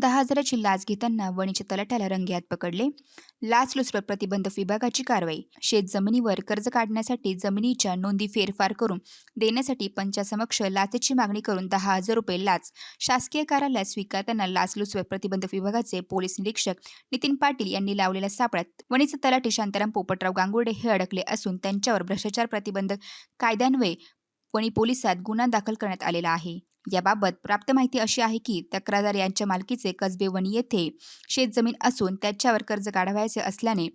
दहा हजाराची लाच घेताना वणीच्या तलाट्याला रंगेहात पकडले. लाचलुचपत प्रतिबंधक विभागाची कारवाई. शेत जमिनीवर कर्ज काढण्यासाठी जमिनीच्या नोंदी फेरफार करून देण्यासाठी पंचासमक्ष लाचेची मागणी करून दहा हजार रुपये लाच. शासकीय कार्यालयात स्वीकारताना लाचलुचपत प्रतिबंधक विभागाचे पोलीस निरीक्षक नितीन पाटील यांनी लावलेल्या सापळ्यात वणीचे तलाठी शांताराम पोपटराव गांगुर्डे हे अडकले असून त्यांच्यावर भ्रष्टाचार प्रतिबंधक कायद्यान्वये वणी पोलिसात गुन्हा दाखल करण्यात आलेला आहे. याबाबत प्राप्त माहिती अशी आहे की तक्रारदार यांच्या मालकीचे कसबे वणी येथे शेतजमीन असून त्याच्यावर कर्ज काढवायचे असल्याने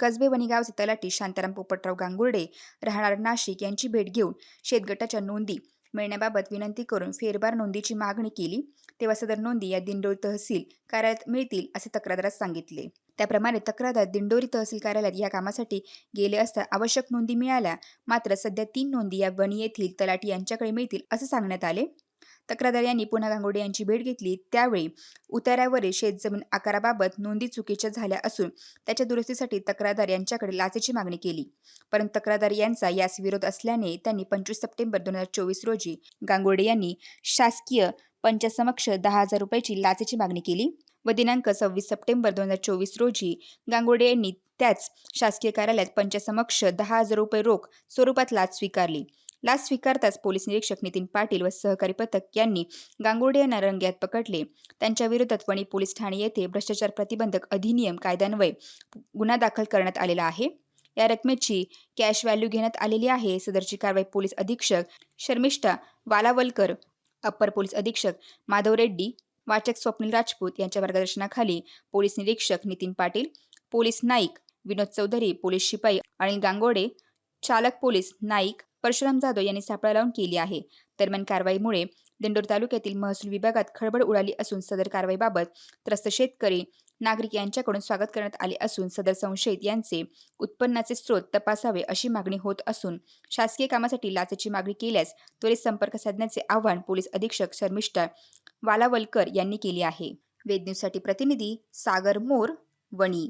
कसबे वणी गावचे तलाठी शांताराम पोपटराव गांगुर्डे राहणार नाशिक यांची भेट घेऊन शेतगटाच्या नोंदी मिळण्याबाबत विनंती करून फेरबार नोंदीची मागणी केली. तेव्हा सदर नोंदी या दिंडोरी तहसील कार्यालयात मिळतील असे तक्रारदारास सांगितले. त्याप्रमाणे तक्रारदार दिंडोरी तहसील कार्यालयात या कामासाठी गेले असता आवश्यक नोंदी मिळाल्या. मात्र सध्या तीन नोंदी या वणी येथील तलाठी यांच्याकडे मिळतील असे सांगण्यात आले. तक्रारदार यांनी पुन्हा गांगोडे यांची भेट घेतली. त्यावेळी उताऱ्यावरील शेतजमीन आकाराबाबत नोंदी चुकीच्या झाल्या असून त्याच्या दुरुस्तीसाठी तक्रारदार यांच्याकडे लाचेची मागणी केली. परंतु तक्रारदार यांचा यास विरोध असल्याने त्यांनी पंचवीस सप्टेंबर दोन हजार चोवीस रोजी गांगोडे यांनी शासकीय पंचासमक्ष दहा हजार रुपयाची लाचेची मागणी केली व दिनांक सव्वीस सप्टेंबर दोन हजार चोवीस रोजी गांगोडे यांनी त्याच शासकीय कार्यालयात पंचासमक्ष दहा हजार रुपये रोख स्वरूपात लाच स्वीकारली. लाच स्वीकारताच पोलीस निरीक्षक नितीन पाटील व सहकारी पथक यांनी गांगुर्डे यांना रंग्यात पकडले. त्यांच्या विरोधात वणी पोलीस ठाणे येथे भ्रष्टाचार प्रतिबंधक अधिनियम कायद्यान्वये गुन्हा दाखल करण्यात आलेला आहे. या रकमेची कॅश व्हॅल्यू घेण्यात आलेली आहे. सदरची कारवाई पोलीस अधीक्षक शर्मिष्ठा वालावलकर अप्पर पोलीस अधीक्षक माधव रेड्डी वाचक स्वप्नील राजपूत यांच्या मार्गदर्शनाखाली पोलीस निरीक्षक नितीन पाटील पोलीस नाईक विनोद चौधरी पोलीस शिपाई अनिल गांगोडे चालक पोलीस नाईक परशुराम जाधव यांनी सापळा लावून केली आहे. दरम्यान कारवाईमुळे दिंडोर तालुक्यातील महसूल विभागात खळबळ उडाली असून सदर कारवाईबाबत त्रस्त शेतकरी नागरिक यांच्याकडून स्वागत करण्यात आले असून सदर संशयित यांचे उत्पन्नाचे स्रोत तपासावे अशी मागणी होत असून शासकीय कामासाठी लाचेची मागणी केल्यास त्वरित संपर्क साधण्याचे आवाहन पोलीस अधीक्षक शर्मिष्ठा वालावलकर यांनी केले आहे. वेद न्यूजसाठी प्रतिनिधी सागर मोर वणी.